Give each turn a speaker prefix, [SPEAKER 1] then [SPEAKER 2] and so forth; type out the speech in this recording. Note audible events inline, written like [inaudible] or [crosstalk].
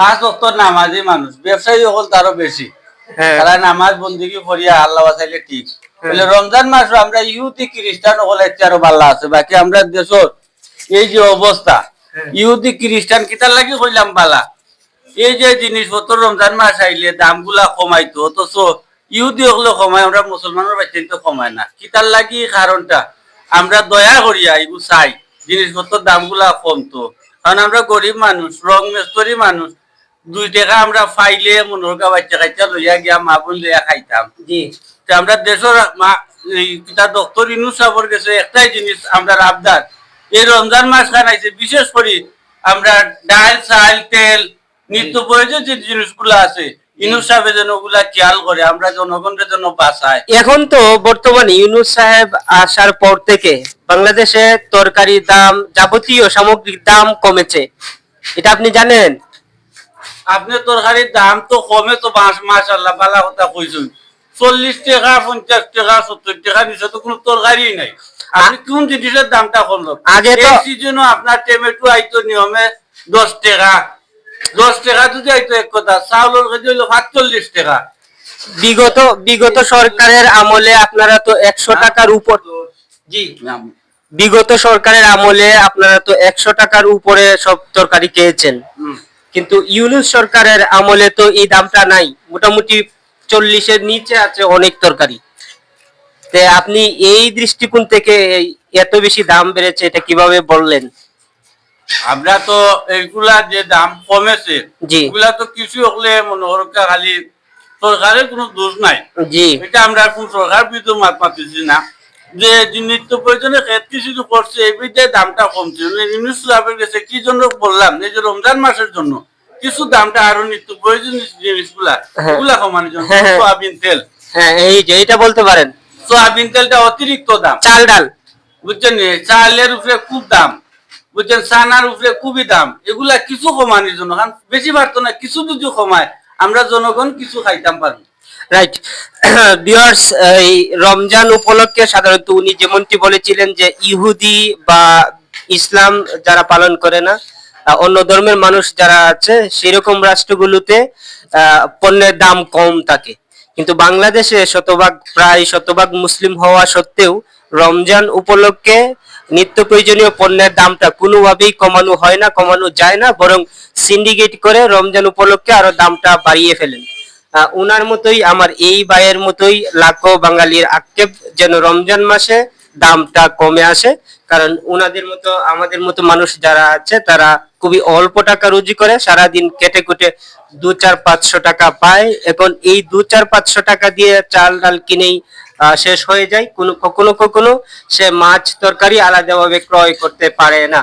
[SPEAKER 1] পাঁচ নামাজি মানুষ ব্যবসায়ী হল তারও বেশি।
[SPEAKER 2] হ্যাঁ।
[SPEAKER 1] তারা নামাজ বন্দিগি করিয়া আল্লাহ বাঁচাইলে ঠিক। বলে রমজান মাস আমরা ইহুদি খ্রিস্টান হলে আরও ভালো আছে। বাকি আমরা দেশর এই যে অবস্থা ইহুদি খ্রিস্টান কিতার লাগি কইলাম বালা। এই যে জিনিসপত্র রমজান মাস আইলে দামগুলা কমাইতো অথচ ইহুদি হলে কমায় আমরা মুসলমানের বাচ্চা তো কমায় না। কিতার লাগি কারণটা আমরা দয়া করিয়া এগুলো চাই জিনিসপত্রের দামগুলা কমতো। কারণ আমরা গরিব মানুষ রং মেস্তরি মানুষ দুই টাকা আমরা ফাইলে মনোরকা বাচ্চা কাচ্চা লইয়া গিয়া মা বোন লইয়া খাইতাম। আমরা দেশের মা ডক্টর ইনু সাবর গেছে একটাই জিনিস আমরা আবদার এই রমজান মাস খানাইছে বিশেষ করে আমরা ডাল চাল তেল নিত্য প্রয়োজন যে জিনিসগুলো আছে ইনু সাহেব যেন ওগুলা খেয়াল করে আমরা জনগণের জন্য বাঁচায়।
[SPEAKER 2] এখন তো বর্তমানে ইউনুস সাহেব আসার পর থেকে বাংলাদেশে তরকারির দাম যাবতীয় সামগ্রিক দাম কমেছে। এটা আপনি জানেন?
[SPEAKER 1] আপনি তরকারির দাম তো কমে তো মাশাল্লাহ বালা কথা কইছেন। চল্লিশ টাকা পঞ্চাশ টাকা সত্তর টাকা নিচে তো কোনো তরকারি নাই। আপনি কোন জিনিসের দামটা কমলো
[SPEAKER 2] আগে তো-
[SPEAKER 1] এই সিজনও আপনার টমেটো আইতো নিয়মে দশ টাকা। দশ টাকা যদি আইতো এক কথা চাউলের কেজি হইল সাতচল্লিশ টাকা।
[SPEAKER 2] বিগত বিগত সরকারের আমলে আপনারা তো একশো টাকার উপর জি বিগত সরকারের আমলে আপনারা তো একশো টাকার উপরে সব তরকারি খেয়েছেন। কিন্তু ইউনুস সরকারের আমলে তো এই দামটা নাই। মোটামুটি চল্লিশের নিচে আছে অনেক তরকারি। তে আপনি এই দৃষ্টিকোণ থেকে এত বেশি দাম বেড়েছে এটা কীভাবে বললেন?
[SPEAKER 1] আমরা তো এইগুলা যে দাম কমেছে। এগুলা তো কিছু হলে মনে হরকা খালি সরকারের কোনো দোষ নাই।
[SPEAKER 2] জি।
[SPEAKER 1] এটা আমরা কোন সরকার বিরুদ্ধে মাত মাতিছি না। যে নিত্য প্রয়োজনে ক্ষেত কিছু করছে এই বিদ্যায় দামটা কমছে। ইউনিস লাভের গেছে কি জন্য বললাম এই যে রমজান মাসের জন্য কিছু দামটা আরও নিত্য প্রয়োজনীয় জিনিসগুলা
[SPEAKER 2] হ্যাঁ।
[SPEAKER 1] এগুলা কমানোর জন্য
[SPEAKER 2] হ্যাঁ, হ্যাঁ।
[SPEAKER 1] সোয়াবিন তেল।
[SPEAKER 2] হ্যাঁ এই যে এটা বলতে পারেন।
[SPEAKER 1] সোয়াবিন তেলটা অতিরিক্ত দাম।
[SPEAKER 2] চাল ডাল।
[SPEAKER 1] বুঝছেন চালের উপরে খুব দাম। বুঝছেন চানার উপরে খুবই দাম। এগুলা কিছু কমানোর জন্য কারণ বেশি বাড়তো না কিছু যদি কমায় আমরা জনগণ কিছু খাইতাম পারব।
[SPEAKER 2] রাইট ভিউয়ার্স [clears throat] এই রমজান উপলক্ষে সাধারণত উনি যেমনটি বলেছিলেন যে ইহুদি বা ইসলাম যারা পালন করে না অন্য ধর্মের মানুষ যারা আছে, সেরকম রাষ্ট্রগুলোতে পণ্যের দাম কম থাকে। কিন্তু বাংলাদেশে শতভাগ, প্রায় শতভাগ মুসলিম হওয়া সত্ত্বেও রমজান উপলক্ষে নিত্য প্রয়োজনীয় পণ্যের দামটা কোনোভাবেই কমানো হয় না, কমানো যায় না, বরং সিন্ডিকেট করে রমজান উপলক্ষে আরও দামটা বাড়িয়ে ফেলেন। উনার মতোই, আমার এই ভাইয়ের মতোই লাখো বাঙালির আক্ষেপ যেন রমজান মাসে দামটা কমে আসে। কারণ উনাদের মতো, আমাদের মতো মানুষ যারা আছে, তারা খুবই অল্প টাকা রুজি করে, সারাদিন কেটে কুটে দু চার পাঁচশো টাকা পায়। এখন এই দু চার পাঁচশো টাকা দিয়ে চাল ডাল কিনেই শেষ হয়ে যায়। কোনো, কখনো কখনো সে মাছ তরকারি আলাদাভাবে ক্রয় করতে পারে না।